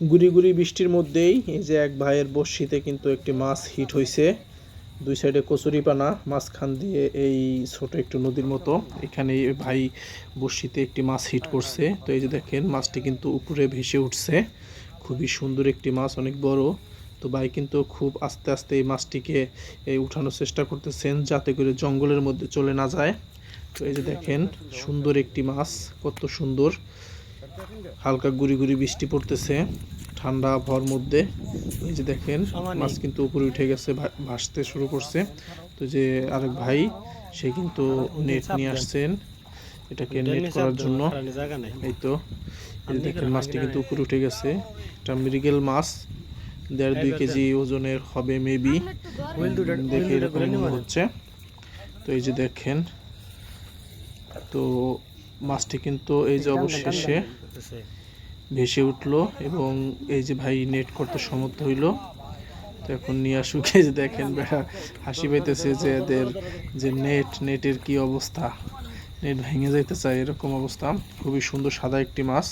গুড়ি গুড়ি বৃষ্টির মধ্যেই এই যে এক ভাইয়ের বড়শিতে কিন্তু একটি মাছ হিট হয়েছে দুই সাইডে কচুরিপানা মাঝখান দিয়ে এই ছোট একটু নদীর মতো। এখানে ভাই বড়শিতে একটি মাছ হিট করছে। তো এই যে দেখেন, মাছটি কিন্তু উপরে ভেসে উঠছে। খুবই সুন্দর একটি মাছ, অনেক বড়। তো ভাই কিন্তু খুব আস্তে আস্তে এই মাছটিকে এই উঠানোর চেষ্টা করতেছেন যাতে করে জঙ্গলের মধ্যে চলে না যায়। তো এই যে দেখেন, সুন্দর একটি মাছ, কত সুন্দর। হালকা গুড়ি গুড়ি বৃষ্টি পড়তেছে ঠান্ডা আবহাওয়ার মধ্যে। এই যে দেখেন মাছ কিন্তু উপরে উঠে গেছে ভাসতে শুরু করছে। তো যে আরেক ভাই সে কিন্তু নেট নিয়ে আসছেন এটাকে নেট করার জন্য। এই তো এই দেখেন মাছটি কিন্তু উপরে উঠে গেছে। এটা মৃগেল মাছ দেড় দুই কেজি ওজনের হবে মেবি দেখে এরকম হচ্ছে। তো এই যে দেখেন তো মাছটি কিন্তু এই যে অবশেষে ভেসে উঠল এবং এই যে ভাই নেট করতে সমর্থ হইল। তো এখন নিয়ে আসুক যে দেখেন বেড়া হাসি পাইতেছে যে এদের যে নেট নেটের কি অবস্থা? নেট ভেঙে যাইতে চায় এরকম অবস্থা। খুবই সুন্দর সাদা একটি মাছ।